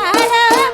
সারা